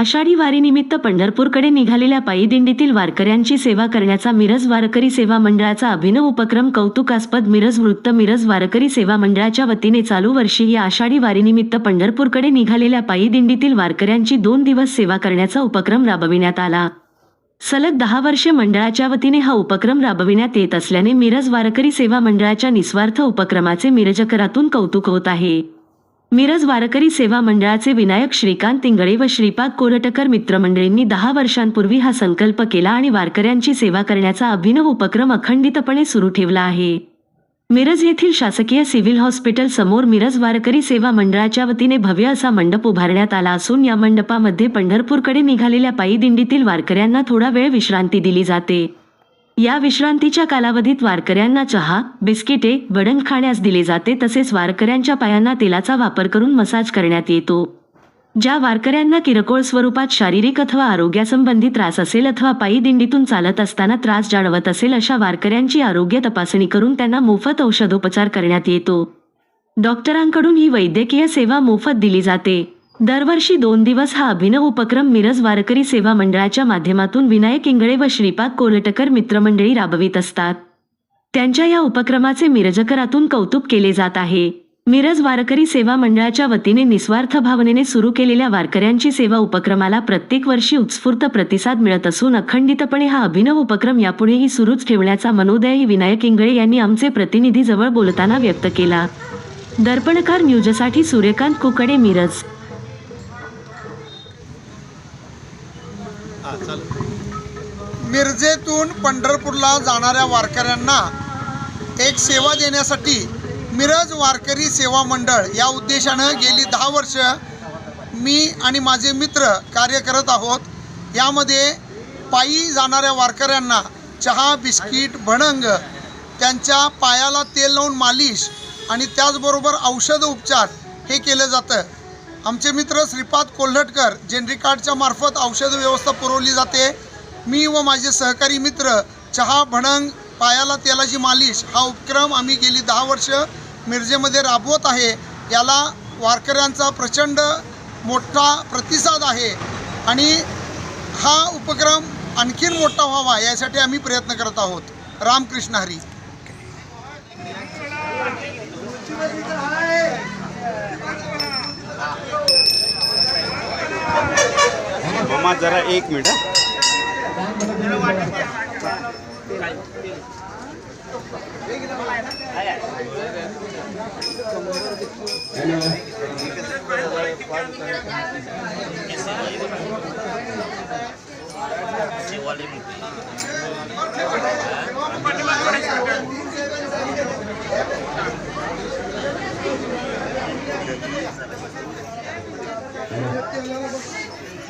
आषाढी वारीनिमित्त पंढरपूरकडे निघालेल्या पायी दिंडीतील वारकऱ्यांची सेवा करण्याचा मिरज वारकरी सेवा मंडळाचा अभिनव उपक्रम कौतुकास्पद मिरज वृत्त मिरज वारकरी सेवा मंडळाच्या वतीने चालू वर्षी या आषाढी वारीनिमित्त पंढरपूरकडे निघालेल्या पायी दिंडीतील वारकऱ्यांची दोन दिवस सेवा करण्याचा उपक्रम राबविण्यात आला. सलग दहा वर्षे मंडळाच्या वतीने हा उपक्रम राबविण्यात येत असल्याने मिरज वारकरी सेवा मंडळाच्या निस्वार्थ उपक्रमाचे मिरजकरातून कौतुक होत आहे. मिरज वारकरी सेवा मंडळाचे विनायक श्रीकांत तिंगळे व श्रीपाद कोरटकर मित्रमंडळींनी दहा वर्षांपूर्वी हा संकल्प केला आणि वारकऱ्यांची सेवा करण्याचा अभिनव उपक्रम अखंडितपणे सुरू ठेवला आहे. मिरज येथील शासकीय सिव्हिल हॉस्पिटल समोर मिरज वारकरी सेवा मंडळाच्या वतीने भव्य असा मंडप उभारण्यात आला असून या मंडपामध्ये पंढरपूरकडे निघालेल्या पायी दिंडीतील वारकऱ्यांना थोडा वेळ विश्रांती दिली जाते. या विश्रांतीच्या कालावधीत वारकऱ्यांना चहा बिस्किटे वडण खाण्यास दिले जाते तसेच वारकऱ्यांच्या पायांना तेलाचा वापर करून मसाज करण्यात येतो. ज्या वारकऱ्यांना किरकोळ स्वरूपात शारीरिक अथवा आरोग्यासंबंधी त्रास असेल अथवा पायी दिंडीतून चालत असताना त्रास जाणवत असेल अशा वारकऱ्यांची आरोग्य तपासणी करून त्यांना मोफत औषधोपचार करण्यात येतो. डॉक्टरांकडून ही वैद्यकीय सेवा मोफत दिली जाते. दरवर्षी दोन दिवस हा अभिनव उपक्रम मिरज वारकरी सेवा मंडळाच्या माध्यमातून विनायक इंगळे व श्रीपाद कोलटकर मित्रमंडळी राबवित असतात. त्यांच्या या उपक्रमाचे मिरजकरातून कौतुक केले जात आहे. मिरज वारकरी सेवा मंडळाच्या वतीने निस्वार्थ भावनेने सुरू केलेल्या वारकऱ्यांची सेवा उपक्रमाला प्रत्येक वर्षी उत्स्फूर्त प्रतिसाद मिळत असून अखंडितपणे हा अभिनव उपक्रम यापुढेही सुरूच ठेवण्याचा मनोदयही विनायक इंगळे यांनी आमचे प्रतिनिधी जवळ बोलताना व्यक्त केला. दर्पणकार न्यूजसाठी सूर्यकांत कुकडे मिरज हा चालेल मिरजेतून पंढरपूरला जाणाऱ्या वारकऱ्यांना एक सेवा देण्यासाठी मिरज वारकरी सेवा मंडळ या उद्देशानं गेली दहा वर्ष मी आणि माझे मित्र कार्य करत आहोत. यामध्ये पायी जाणाऱ्या वारकऱ्यांना चहा बिस्किट भणंग त्यांच्या पायाला तेल लावून मालिश आणि त्याचबरोबर औषध उपचार हे केलं जातं. आमचे मित्र श्रीपाद कोल्हटकर जेनरिकार्डच्या मार्फत औषध व्यवस्था पुरवली जाते. मी व माझे सहकारी मित्र चहा भणंग पायाला तेलाची मालिश हा उपक्रम आम्ही गेली दहा वर्ष मिरजेमध्ये राबवत आहे. याला वारकऱ्यांचा प्रचंड मोठा प्रतिसाद आहे आणि हा उपक्रम आणखीन मोठा व्हावा यासाठी आम्ही प्रयत्न करत आहोत. रामकृष्ण हरी. मामा जरा एक मिनिट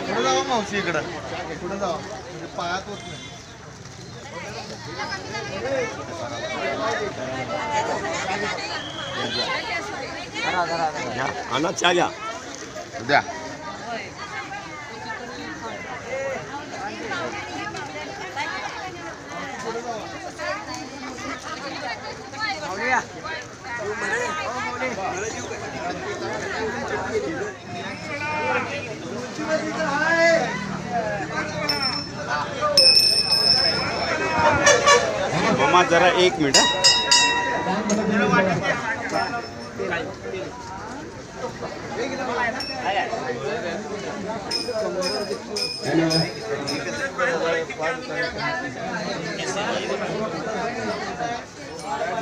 पुढं जावा मावशी इकडं पुढे जावा म्हणजे पायात होत नाही घ्या आणा चहा घ्या द्या मामा जरा एक मिनिट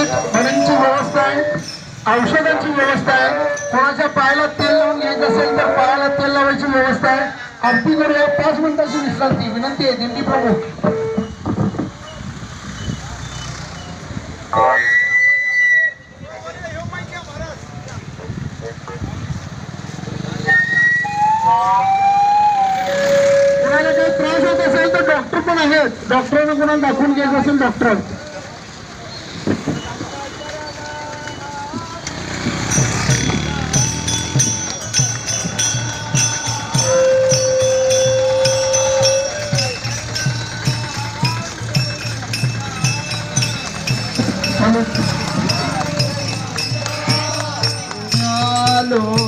बिस्किट व्यवस्था आहे औषधांची व्यवस्था आहे. कोणाच्या पायाला तेल लावून घ्यायचं असेल तर पायाला तेल लावायची व्यवस्था आहे. आरती करूया पाच मिनिटाची विश्रांती. विनंती आहे दिंडी प्रमुख कोणाला काही त्रास होत असेल तर डॉक्टर पण आहेत. डॉक्टरांना कोणाला दाखवून घ्यायचं असेल डॉक्टर आपल्या